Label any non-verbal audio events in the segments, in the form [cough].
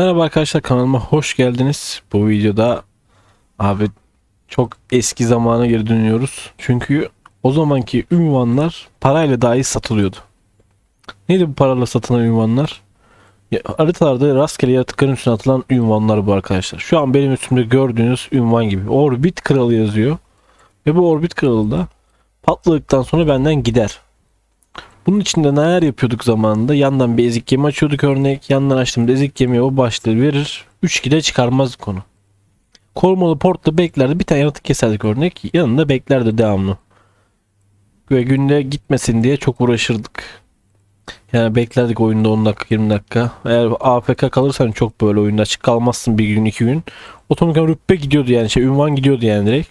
Merhaba arkadaşlar kanalıma hoş geldiniz. Bu videoda abi çok eski zamana geri dönüyoruz. Çünkü o zamanki ünvanlar parayla dahi satılıyordu. Neydi bu parayla satılan ünvanlar? Ya, haritalarda rastgele yaratıkların üstüne atılan ünvanlar bu arkadaşlar. Şu an benim üstümde gördüğünüz ünvan gibi. Orbit Kralı yazıyor. Ve bu Orbit Kralı da patladıktan sonra benden gider. Bunun için de neler yapıyorduk zamanında? Yandan bir ezik gemi açıyorduk örnek. Yandan açtığımda ezik gemiye o başlığı verir. 3 gide çıkarmazdık onu. Korumalı portta beklerdi. Bir tane yaratık keserdik örnek. Yanında beklerdi devamlı. Ve günde gitmesin diye çok uğraşırdık. Yani beklerdik oyunda 10 dakika 20 dakika. Eğer AFK kalırsan çok böyle oyunda açık kalmazsın bir gün iki gün. Otomatikman rütbe gidiyordu yani şey ünvan gidiyordu yani direkt.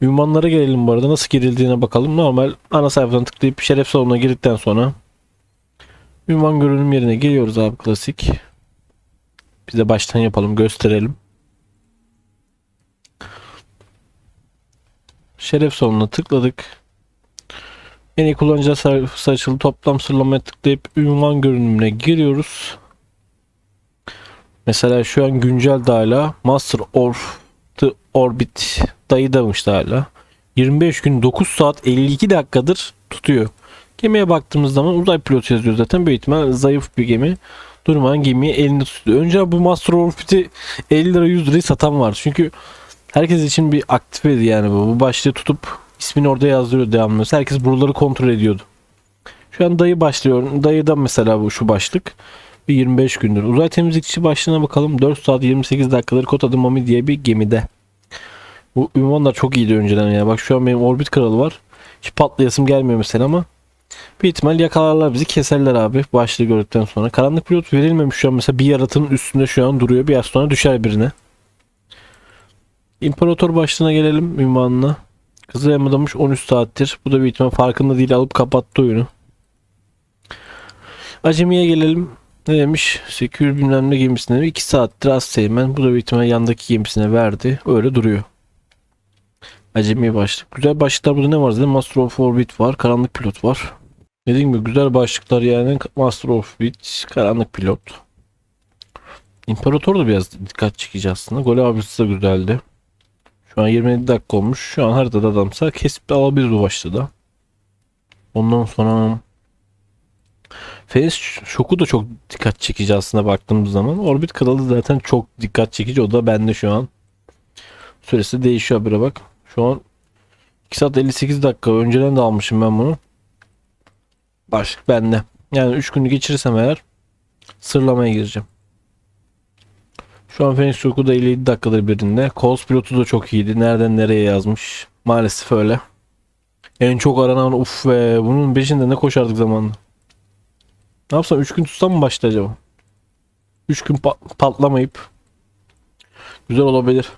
Ünvanlara gelelim bu arada. Nasıl girildiğine bakalım. Normal ana sayfadan tıklayıp şeref salonuna girdikten sonra ünvan görünüm yerine geliyoruz abi klasik. Biz de baştan yapalım gösterelim. Şeref salonuna tıkladık. En iyi kullanıcılar sayfası açıldı. Toplam sıralamaya tıklayıp ünvan görünümüne giriyoruz. Mesela şu an güncel de hala Master of the Orbit dayıdamış da hala. 25 gün 9 saat 52 dakikadır tutuyor. Gemiye baktığımız zaman uzay pilotu yazıyor zaten. Büyük ihtimal zayıf bir gemi. Durmadan gemiyi elinde tutuyor. Önce bu Master Orbit'i 50 lira 100 liraya satan var. Çünkü herkes için bir aktifeydi yani bu. Bu başlığı tutup ismini orada yazdırıyor devamlı. Herkes buraları kontrol ediyordu. Şu an dayı başlıyor. Dayıda mesela bu şu başlık. Bir 25 gündür. Uzay temizlikçi başlığına bakalım. 4 saat 28 dakikadır Kota Mami diye bir gemide. Bu ünvanlar çok iyiydi önceden ya. Bak şu an benim orbit kralı var. Hiç patlayasım gelmiyor mesela ama bir ihtimal yakalarlar bizi keserler abi başlığı gördükten sonra. Karanlık pilot verilmemiş şu an mesela bir yaratığın üstünde şu an duruyor. Bir sonra düşer birine. İmparator başlığına gelelim ünvanına. Kızıl Elma'damış 13 saattir. Bu da bir ihtimal farkında değil alıp kapattı oyunu. Acemiye gelelim. Ne demiş? 800 bilmem ne gemisine 2 saattir az Seymen. Bu da bir ihtimal yandaki gemisine verdi. Öyle duruyor. Acemi başlık. Güzel başlıklar burada ne var zaten? Master of Orbit var. Karanlık pilot var. Dediğim gibi güzel başlıklar yani. Master of Orbit, karanlık pilot. İmparator da biraz dikkat çekici aslında. Gol abisi de güzeldi. Şu an 27 dakika olmuş. Şu an haritada adamsa kesip de alabiliriz bu başlığı Ondan sonra Feniz şoku da çok dikkat çekici aslında baktığımız zaman. Orbit kralı zaten çok dikkat çekici. O da bende şu an. Süresi değişiyor habire bak. Şu an 2 saat 58 dakika. Önceden de almışım ben bunu. Başlık bende. Yani 3 günü geçirirsem eğer sırlamaya gireceğim. Şu an Phoenix Şoku da 57 dakikadır birinde. Coles pilotu da çok iyiydi. Nereden nereye yazmış. Maalesef öyle. En çok aranan uf ve bunun peşinde ne koşardık zamanında. Ne yapsam 3 gün tutsam mı başta acaba? 3 gün pa- patlamayıp güzel olabilir.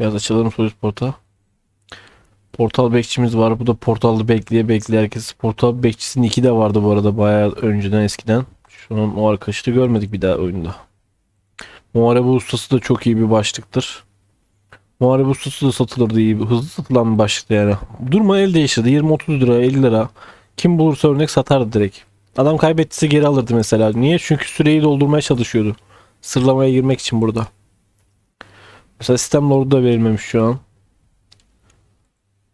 Biraz açalım soruyu portal. Portal bekçimiz var. Bu da portalda bekleye bekleye herkes. Portal bekçisinin iki de vardı bu arada bayağı önceden eskiden. Şu an o arkadaşı da görmedik bir daha oyunda. Muharebe ustası da çok iyi bir başlıktır. Muharebe ustası da satılırdı iyi hızlı satılan bir başlıktı yani. Durma el değiştirdi 20-30 lira 50 lira. Kim bulursa örnek satardı direkt. Adam kaybettiyse geri alırdı mesela. Niye? Çünkü süreyi doldurmaya çalışıyordu. Sırlamaya girmek için burada. Mesela sistem lordu da verilmemiş şu an.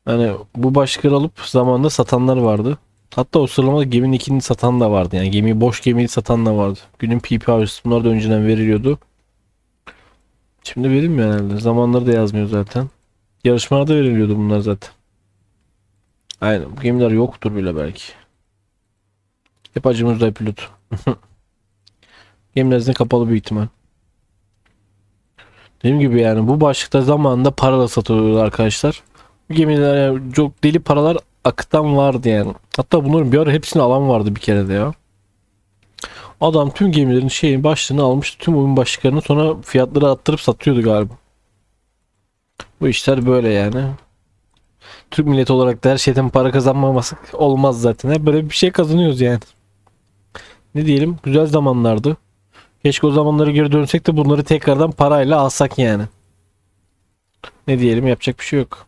Hani bu başlıkları alıp zamanında satanlar vardı. Hatta o sıralamada geminin ikini satan da vardı. Yani gemiyi boş gemiyi satan da vardı. Günün PP avcısı bunlar da önceden veriliyordu. Şimdi verilmiyor herhalde. Zamanları da yazmıyor zaten. Yarışmalarda veriliyordu bunlar zaten. Aynen. Bu gemiler yoktur bile belki. Hep acımız da pilot. [laughs] Gemiler kapalı bir ihtimal. Dediğim gibi yani bu başlıkta zamanında parayla satılıyordu arkadaşlar. Gemiler yani çok deli paralar akıtan vardı yani. Hatta bunların bir ara hepsini alan vardı bir kere de ya. Adam tüm gemilerin şeyin başlığını almıştı. Tüm oyun başlıklarını sonra fiyatları arttırıp satıyordu galiba. Bu işler böyle yani. Türk milleti olarak da her şeyden para kazanmaması olmaz zaten. Hep böyle bir şey kazanıyoruz yani. Ne diyelim? Güzel zamanlardı. Keşke o zamanları geri dönsek de bunları tekrardan parayla alsak yani. Ne diyelim? Yapacak bir şey yok.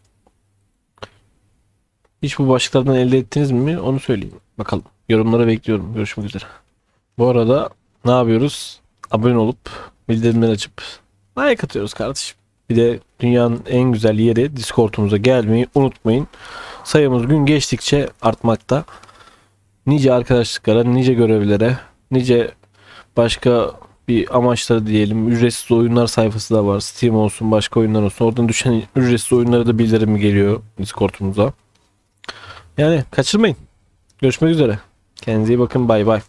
Hiç bu başlıklardan elde ettiniz mi? Onu söyleyeyim. Bakalım. Yorumlara bekliyorum. Görüşmek üzere. Bu arada ne yapıyoruz? Abone olup bildirimleri açıp like atıyoruz kardeşim. Bir de dünyanın en güzel yeri Discord'umuza gelmeyi unutmayın. Sayımız gün geçtikçe artmakta. Nice arkadaşlıklara, nice görevlere, nice başka bir amaçları diyelim. Ücretsiz oyunlar sayfası da var. Steam olsun, başka oyunlar olsun. Oradan düşen ücretsiz oyunlara da bildirimi geliyor Discord'umuza. Yani kaçırmayın. Görüşmek üzere. Kendinize iyi bakın. Bay bay.